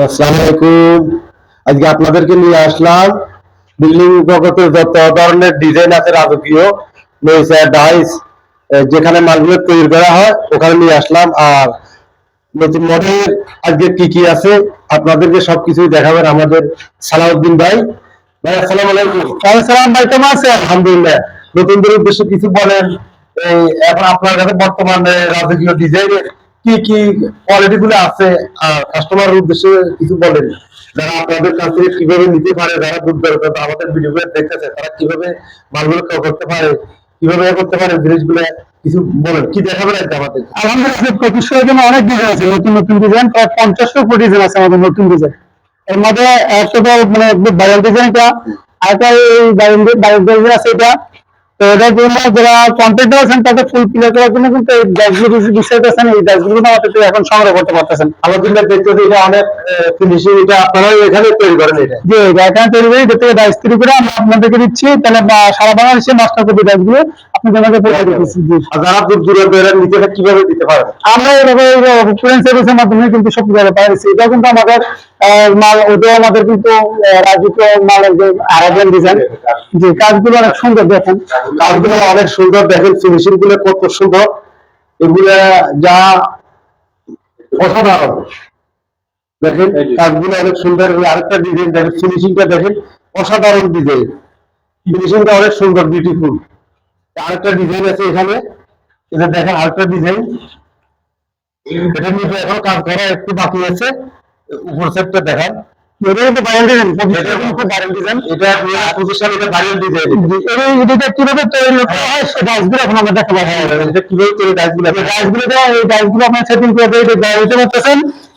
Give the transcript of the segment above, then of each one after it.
আসসালামু আলাইকুম। আজকে আপনাদেরকে নিয়ে আসলাম বিল্ডিং জগতের যত ধরনের ডিজাইন আছে রাজকীয় ডাইস যেখানে মালগুলো তৈরি করা হয় ওখানে নিয়ে আসলাম। আর নতুন মডেল আজকে কি কি আছে আপনাদেরকে সবকিছুই দেখাবেন আমাদের সালাউদ্দিন ভাই। ভাই আসসালামু আলাইকুম। সালাম ভাই কেমন আছেন? আলহামদুলিল্লাহ। নতুনদের উদ্দেশ্যে কিছু বলেন। এই এখন আপনার কাছে বর্তমানে রাজকীয় ডিজাইনের কি কি কোয়ালিটি গুলো আছে আর কাস্টমারের উদ্দেশ্যে কিছু বলেন। যারা আপনাদের কীভাবে নিতে পারে, যারা আমাদের ভিডিও গুলো দেখতেছে, তারা কীভাবে মালগুলো করতে পারে, কীভাবে করতে পারে, জিনিসগুলো কিছু কি আমাদের? অনেক আছে, নতুন নতুন ডিজাইন আছে আমাদের নতুন ডিজাইন এর মানে ডিজাইনটা ডিজাইন আছে এটা তো এটার জন্য যারা কন্টেন্ট আছেন তাদের ফুল ক্লিয়ার করার জন্য কিন্তু এই ব্যাগগুলো বিষয়টা আছেন এই আমাদের এখন সংগ্রহ করতে পারতেছেন। আলহামদুলিল্লাহ দেখতে এটা অনেক ফিনিশিং এটা আপনারা এখানে তৈরি করেন এটা। যে এখানে তৈরি করি এটা থেকে দায়িত্ব করে আমরা আপনাদেরকে দিচ্ছি। তাহলে সারা বাংলাদেশে মাস্টার কপি ডাইসগুলো আপনাদের আমাদের পৌঁছে দিচ্ছি জি যারা দূর দূরান্ত এরা নিতে কীভাবে দিতে পারবে আমরা এভাবে ফ্রেন্ড সার্ভিসের মাধ্যমে কিন্তু সব জায়গায় পাইছি এটা কিন্তু আমাদের মাল ওটাও আমাদের কিন্তু আহ, মালের যে আরাবিয়ান ডিজাইন যে কাজগুলো অনেক সুন্দর দেখেন। কাজগুলো অনেক সুন্দর দেখেন ফিনিশিংগুলো কত সুন্দর। এগুলা যা অসাধারণ দেখেন কাজগুলো অনেক সুন্দর। আরেকটা ডিজাইন দেখেন ফিনিশিংটা দেখেন অসাধারণ ডিজাইন ফিনিশিংটা অনেক সুন্দর বিউটিফুল আরেকটা ডিজাইন আছে এখানে। এটা দেখেন আরেকটা ডিজাইন এটা নিয়ে এখন কাজ করা একটু বাকি আছে। উপর সেটটা দেখেন।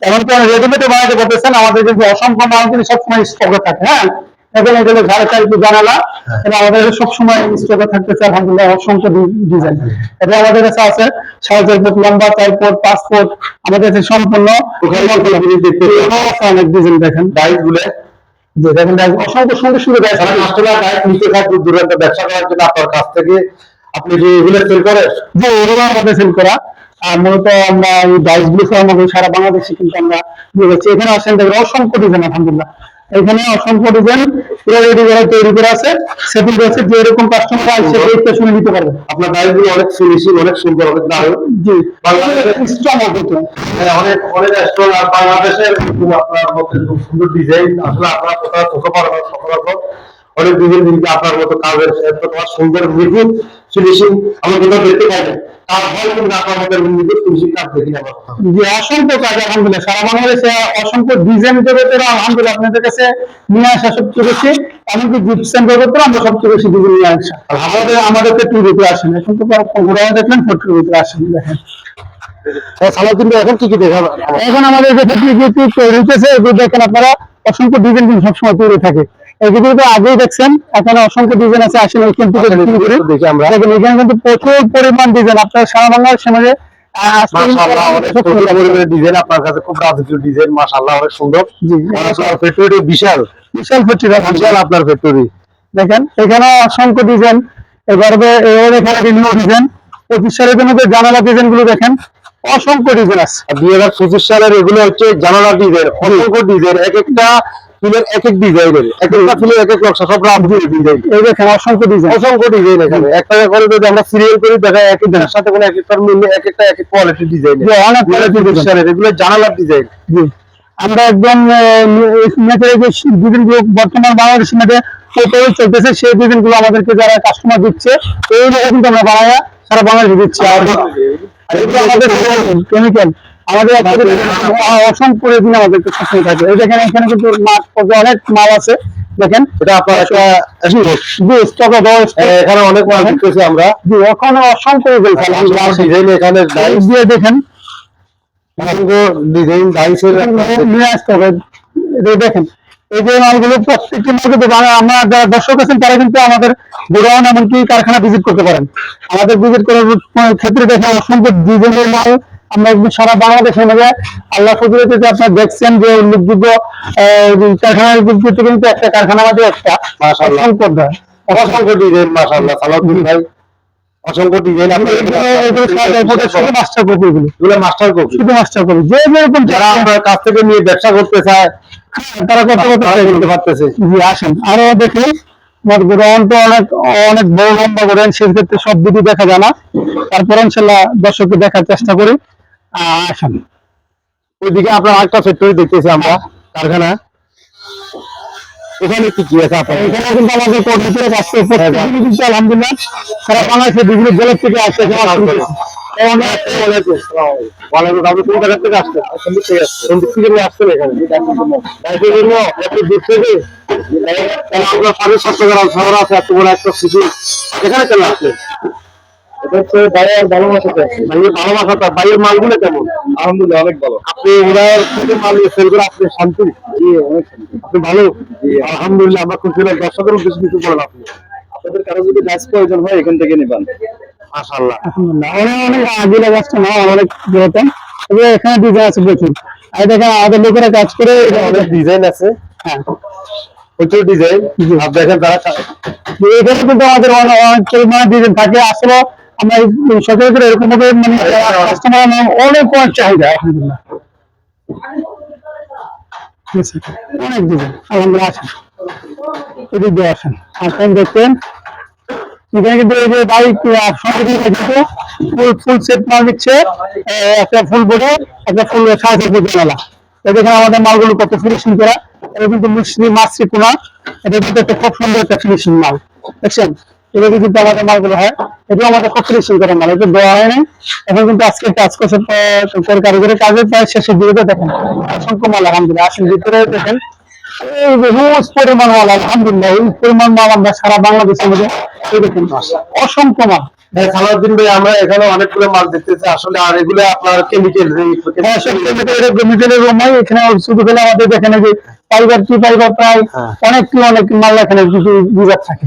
এমনকি রেডিমেডে বানাতে পারতেছেন আমাদের কিন্তু অসংখ্য কিন্তু সবসময় স্টকে থাকে হ্যাঁ? জানালা। এটা আমাদের সবসময় স্টকে থাকতেছে আলহামদুলিল্লাহ অসংখ্য ডিজাইন। এটা আমাদের কাছে আছে সাড়ে চার ফুট লম্বা চার ফুট পাঁচ ফুট আমাদের কাছে সম্পূর্ণ। অনেক ডিজাইন দেখেন। ডাইসগুলো যে দেখেন অসংখ্য সুন্দর সুন্দর ডাইস। যারা ডাইস নিতে চায় দূরান্ত ব্যবসা করার জন্য আপনার কাছ থেকে আপনি যে এগুলো সেল করেন যে এগুলো আমাদের সেল করা। আর মূলত আমরা এই ডাইসগুলো আমাদের সারা বাংলাদেশে কিন্তু আমরা দিয়ে এখানে আসেন দেখবেন অসংখ্য ডিজাইন আলহামদুলিল্লাহ। এখানে অসংখ্য ডিজাইন পুরো রেডি করে তৈরি করা আছে। সেটিং আছে যে এরকম কাস্টমার আসছে দেখতে শুনে নিতে পারবে। আপনারগুলো অনেক ফিনিশিং অনেক সুন্দর অনেক দারুণ। জি। বাংলাদেশের স্ট্রং হবে তো অনেক অনেক স্ট্রং আর বাংলাদেশের আপনার মধ্যে খুব সুন্দর ডিজাইন আসলে আপনারা কোথাও চোখে পারবেন সচরাচর। অনেক ডিজাইন কিন্তু আপনার মতো কাজের তোমার সুন্দর নিখুঁত ফিনিশিং আমরা কোথাও দেখতে পাই না। তার ফলে কিন্তু আপনার মতো নিখুঁত ফিনিশিং কাজ দেখি আমরা। যে অসংখ্য কাজ আলহামদুলিল্লাহ। সারা বাংলাদেশে অসংখ্য ডিজাইন জগতের আলহামদুলিল্লাহ আপনাদের কাছে নিয়ে আসা সবচেয়ে বেশি এমনকি জিপসেন জগতের আমরা সবচেয়ে বেশি ডিজাইন নিয়ে আসা। আমাদের আসেন এখন তো ঘোরাও দেখলেন ভিতরে আসেন দেখেন। এখন কি কি এখন আমাদের যে ফ্যাক্টরি তৈরি হইতেছে এগুলো দেখেন আপনারা অসংখ্য ডিজাইন কিন্তু সবসময় তৈরি থাকে। এগুলো তো আগেই দেখছেন। এখানে অসংখ্য ডিজাইন আছে আসেন ওইখান থেকে দেখি আমরা। দেখেন এখানে কিন্তু প্রচুর পরিমাণ ডিজাইন আপনার সারা বাংলাদেশের মধ্যে আহ, আজকে মাশাআল্লাহ অনেক সব সুন্দর পরিমাণের ডিজাইন আপনার কাছে খুব রাজকীয় ডিজাইন মাশাআল্লাহ অনেক সুন্দর। জি আর আপনার ফ্যাক্টরি বিশাল। বিশাল ফ্যাক্টরি বিশাল আপনার ফ্যাক্টরি দেখেন এখানে অসংখ্য ডিজাইন এবারে এবার এখানে বিভিন্ন ডিজাইন পঁচিশ সালের জন্য যে জানালা ডিজাইনগুলো দেখেন অসংখ্য ডিজাইন আছে। দুই হাজার পঁচিশ সালের এগুলো হচ্ছে জানালা ডিজাইন অসংখ্য ডিজাইন এক একটা ফুলের এক এক ডিজাইনের এক একটা ফুলের এক এক নকশা সব রাজকীয় ডিজাইন এই দেখেন অসংখ্য ডিজাইন অসংখ্য ডিজাইন এখানে। একটা করে যদি আমরা সিরিয়াল করি দেখা একই দেশের সাথে কোনো এক একটার মিললে এক একটা এক এক কোয়ালিটির ডিজাইন অনেক পঁচিশ সালের এগুলো জানালার ডিজাইন জি। আমরা একদম ডিজাইনগুলো বর্তমান বাংলাদেশের মধ্যে ফটো চলতেছে সেই ডিজাইনগুলো আমাদেরকে যারা কাস্টমার দিচ্ছে এইভাবে কিন্তু আমরা বানায়া সারা বাংলাদেশে দিচ্ছি। আর কেমিক্যাল আমাদের অসংখ্য রেজিন আমাদের সবসময় থাকে। এই দেখেন এখানে কিন্তু মাছ অনেক মাল আছে। দেখেন এটা আপনার একটা স্টক এখানে অনেক মাল আমরা। জি ওখানে অসংখ্য ডিজাইন এখানে ডাইস দিয়ে দেখেন ডিজাইন ডাইসের নিয়ে আসতে হবে। দেখেন এই যে মালগুলো প্রত্যেকটি মাল কিন্তু বাংলা- যারা দর্শক আছেন তারা কিন্তু আমাদের গোডাউন এমনকি কারখানা ভিজিট করতে পারেন। আমাদের ভিজিট করার ক্ষেত্রে দেখেন অসংখ্য ডিজাইনের মাল আমরা একদম সারা বাংলাদেশের মধ্যে আল্লাহ ফজলতে যে আপনার দেখছেন যে উল্লেখযোগ্য কারখানার দিক থেকে কিন্তু একটা কারখানা আমাদের একটা। অসংখ্য অসংখ্য ডিজাইন মাশাআল্লাহ। সালাউদ্দিন ভাই অসংখ্য ডিজাইন এগুলো সাদা ফটো শুধু মাস্টার কপি এগুলো। এগুলো মাস্টার কপি শুধু মাস্টার কপি যে যেরকম যারা আপনার কাছ থেকে নিয়ে ব্যবসা করতে চায় তারা করতে তারা করতে পারতেছে। জি আসেন। আরও দেখি মোট গ্রহণ তো অনেক অনেক বড় লম্বা করেন সেক্ষেত্রে সব দিকে দেখা যায় না। তারপর ইনশাল্লাহ দর্শককে দেখার চেষ্টা করি। আসেন। ওইদিকে আপনার ফ্যাক্টরি দেখতেছি আমরা কারখানা। এখানে কি কি আছে আপনার এখানে কিন্তু আমাদের কর্মীদের কাজ করছে কিন্তু আলহামদুলিল্লাহ সারা বাংলাদেশের বিভিন্ন জেলা থেকে আসছে এখানে কোন আসলেন এটা হচ্ছে বাইরের ভালোবাসা বাইরের ভালোবাসাটা বাইরের মালগুলো কেমন? আলহামদুলিল্লাহ অনেক ভালো। আপনি ওনার থেকে মাল সেল করে আপনি শান্তি? জি অনেক শান্তি। আপনি ভালো? আলহামদুলিল্লাহ আমরা খুশি হলাম। দর্শকের উদ্দেশ্যে কিছু বলেন আপনি। আপনাদের কারও যদি গাছ প্রয়োজন হয় এখান থেকে নেবেন। মাশাআল্লাহ। অনেক অনেক আগিলা গাছটা না অনেক যেরকম তবে এখানে ডিজাইন আছে প্রচুর। আর দেখেন আমাদের লোকেরা কাজ করে অনেক ডিজাইন আছে। হ্যাঁ। প্রচুর ডিজাইন আর দেখেন তারা এখানে কিন্তু আমাদের অনেক অনেক পরিমাণে ডিজাইন থাকে। আসলে আমরা সচরাচর এরকম ভাবে মানে কাস্টমার অনেক অনেক চাহিদা আলহামদুলিল্লাহ। অনেক আলহামদুলিল্লাহ আসেন। এদিক দিয়ে আসেন। আসেন দেখবেন এখানে কিন্তু এই যে বাইক সঙ্গে দিয়ে কিন্তু ফুল ফুল সেট মাল দিচ্ছে আহ, একটা ফুল বডি একটা ফুল সাড়ে দেখেন আমাদের মালগুলো কত ফিনিশিং করা। এটা কিন্তু মাছরি কোনা এটা কিন্তু একটা খুব সুন্দর একটা ফিনিশিং মাল। দেখছেন? এভাবে কিন্তু আমাদের মালগুলো হয়। এটা আমাদের ফিনিশিং করা মাল এটা দেওয়া হয় নাই। এখন কিন্তু আজকে কাজ করছে কারিগরের কাজের প্রায় শেষের দিকে দেখেন অসংখ্য মাল আলহামদুলিল্লাহ। আসেন ভিতরে দেখেন হিউজ পরিমাণ মাল আলহামদুলিল্লাহ এই পরিমাণ মাল আমরা সারা বাংলাদেশের মধ্যে এই দেখুন অসংখ্য মাল। সালাউদ্দিন ভাই আমরা এখানে অনেকগুলো মাল দেখতেছি আসলে আর এগুলো আপনার কেমিক্যাল কেমিক্যালের এখানে শুধু খেলে আমাদের এখানে যে পাইবার কি পাইবার প্রায় হ্যাঁ। অনেক কি অনেক মাল এখানে বিভাগ থাকে।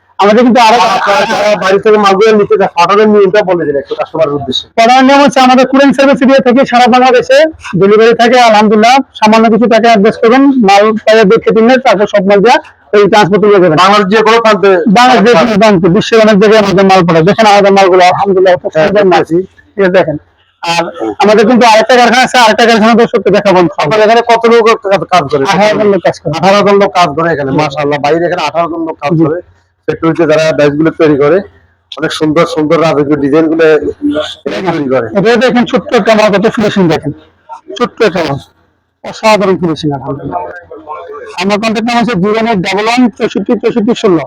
আমাদের কিন্তু আরও বাড়ি থেকে মালগুলো নিতে যায় অর্ডারের নিয়মটা বলে দিন একটু কাস্টমারের উদ্দেশ্যে। করার নিয়ম হচ্ছে আমাদের কুরিয়ার সার্ভিস দিয়ে থেকে সারা বাংলাদেশে ডেলিভারি থাকে আলহামদুলিল্লাহ। সামান্য কিছু টাকা অ্যাডজাস্ট করবেন মাল পাইয়ে দেখে দিলে তারপর সব মাল দেওয়া ওই ট্রান্সপোর্ট নিয়ে যাবেন। বাংলাদেশ যে কোনো প্রান্তে বাংলাদেশ যে প্রান্তে, বিশ্বের অনেক জায়গায় আমাদের মাল পড়ে দেখেন আমাদের মালগুলো আলহামদুলিল্লাহ এই দেখেন। আর আমাদের কিন্তু আরেকটা কারখানা আছে আরেকটা কারখানা তো সত্যি দেখাবেন আপনার এখানে কত লোক কাজ- করে? আঠারো জন লোক কাজ করে। আঠারো জন লোক কাজ করে এখানে মাশাআল্লাহ। বাইরে এখানে আঠারো জন লোক কাজ করে। ফ্যাক্টরিতে যারা ব্যাচগুলো তৈরি করে, অনেক সুন্দর সুন্দর রাজকীয় ডিজাইনগুলো তৈরি করে। এটা দেখেন ছোট্ট একটা আমার কত ফিনিশিং দেখেন। ছোট্ট একটা অসাধারণ ফিনিশিং আমার কন্ট্যাক্ট নাম হচ্ছে জিরো নাইট ডাবল ওয়ান চৌষট্টি চৌষট্টি ষোলো।